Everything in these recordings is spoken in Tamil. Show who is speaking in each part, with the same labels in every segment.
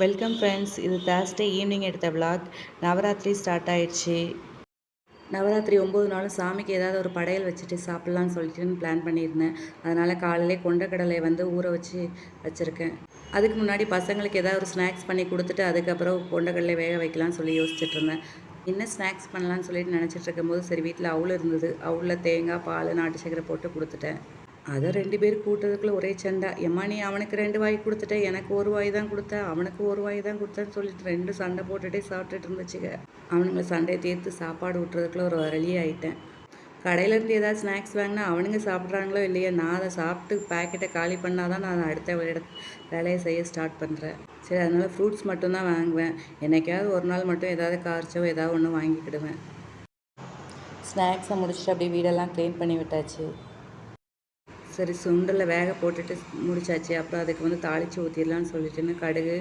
Speaker 1: வெல்கம் ஃப்ரெண்ட்ஸ் இது தேர்ஸ்டே ஈவினிங் எடுத்த விளாக் நவராத்திரி ஸ்டார்ட் ஆயிடுச்சு. நவராத்திரி ஒம்பது நாளும் சாமிக்கு ஏதாவது ஒரு படையல் வச்சுட்டு சாப்பிட்லான்னு சொல்லிட்டுன்னு பிளான் பண்ணியிருந்தேன். அதனால் காலையிலே கொண்டக்கடலை வந்து ஊற வச்சு வச்சுருக்கேன். அதுக்கு முன்னாடி பசங்களுக்கு ஏதாவது ஒரு ஸ்நாக்ஸ் பண்ணி கொடுத்துட்டு அதுக்கப்புறம் கொண்டக்கடலை வேக வைக்கலாம்னு சொல்லி யோசிச்சுட்டு இருந்தேன். என்ன ஸ்நாக்ஸ் பண்ணலான்னு சொல்லிட்டு நினச்சிட்டு இருக்கும்போது சரி வீட்டில் அவுள் இருந்தது. அவுளில் தேங்காய் பால் நாட்டு சக்கரை போட்டு கொடுத்துட்டேன். அதை ரெண்டு பேர் கூட்டத்துக்குள்ள ஒரே சண்டை. எம்மா நீ அவனுக்கு ரெண்டு வாய் கொடுத்துட்ட எனக்கு ஒரு வாய் தான் கொடுத்த அவனுக்கு ஒரு வாய் தான் கொடுத்தேன்னு சொல்லிட்டு ரெண்டு சண்டை போட்டுட்டே சாப்பிட்டுட்டு இருந்துச்சுங்க. அவனுங்களை சண்டையை தீர்த்து சாப்பாடு விட்டுறதுக்குள்ள ஒரு வரலி ஆயிட்டேன். கடையிலேருந்து ஏதாவது ஸ்நாக்ஸ் வாங்கினா அவனுங்க சாப்பிட்றாங்களோ இல்லையோ நான் அதை சாப்பிட்டு பேக்கெட்டை காலி பண்ணால் தான் நான் அடுத்த இட வேலையை செய்ய ஸ்டார்ட் பண்ணுறேன் சரி அதனால் ஃப்ரூட்ஸ் மட்டும்தான் வாங்குவேன். என்னைக்காவது ஒரு நாள் மட்டும் ஏதாவது காய்ச்சோ ஏதாவது ஒன்று வாங்கிக்கிடுவேன். ஸ்நாக்ஸை முடிச்சுட்டு அப்படியே வீடெல்லாம் க்ளீன் பண்ணி விட்டாச்சு. சரி சுண்டலை வேக போட்டுட்டு முடிச்சாச்சு. அப்புறம் அதுக்கு வந்து தாளித்து ஊற்றிடலான்னு சொல்லிட்டுன்னு கடுகு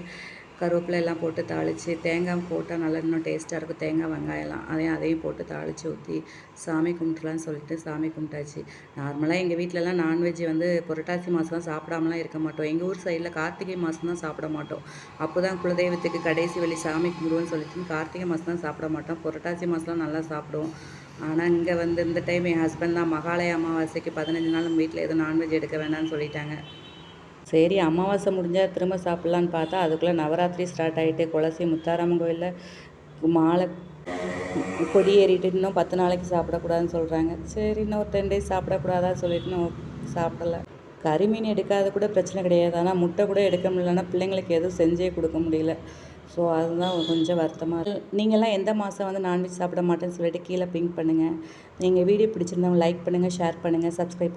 Speaker 1: கருவேப்பிலை எல்லாம் போட்டு தாளித்து தேங்காய் போட்டால் நல்லா இன்னும் டேஸ்ட்டாக இருக்கும். தேங்காய் வெங்காயம்லாம் அதையும் அதையும் போட்டு தாளித்து ஊற்றி சாமி கும்பிட்டுலான்னு சொல்லிட்டு சாமி கும்பிட்டாச்சு. நார்மலாக எங்கள் வீட்டிலலாம் நான்வெஜ் வந்து புரட்டாசி மாதம் சாப்பிடாமலாம் இருக்க மாட்டோம். எங்கள் ஊர் சைடில் கார்த்திகை மாதம் தான் சாப்பிட மாட்டோம். அப்போ தான் குலதெய்வத்துக்கு கடைசி வழி சாமி கும்பிடுவோன்னு சொல்லிட்டு கார்த்திகை மாதம் தான் சாப்பிட மாட்டோம். புரட்டாசி மாதம்லாம் நல்லா சாப்பிடுவோம். ஆனால் இங்கே வந்து இந்த டைம் என் ஹஸ்பண்ட் தான் மகாலய அமாவாசைக்கு பதினஞ்சு நாள் நம்ம வீட்டில் எதுவும் நான்வெஜ் எடுக்க வேணாம்னு சொல்லிட்டாங்க. சரி அமாவாசை முடிஞ்சால் திரும்ப சாப்பிட்லான்னு பார்த்தா அதுக்குள்ளே நவராத்திரி ஸ்டார்ட் ஆகிட்டு குலசி முத்தாரம்மன் கோயிலில் மாலை கொடியேறிட்டு இன்னும் பத்து நாளைக்கு சாப்பிடக்கூடாதுன்னு சொல்கிறாங்க சரி இன்னும் ஒரு டென் டேஸ் சாப்பிடக்கூடாதா சொல்லிட்டு இன்னும் சாப்பிடல. கறிமீன் எடுக்காத கூட பிரச்சனை கிடையாது. ஆனால் முட்டை கூட எடுக்க முடியலன்னா பிள்ளைங்களுக்கு எதுவும் செஞ்சே கொடுக்க முடியல. ஸோ அதுதான் கொஞ்சம் வருத்தமாக இருக்குது நீங்கள்லாம் எந்த மாதம் வந்து நான்வெஜ் சாப்பிட மாட்டேன்னு சொல்லிட்டு கீழே பிங்க் பண்ணுங்கள் நீங்கள் வீடியோ பிடிச்சிருந்தவங்க லைக் பண்ணுங்கள் ஷேர் பண்ணுங்கள் சப்ஸ்கிரைப்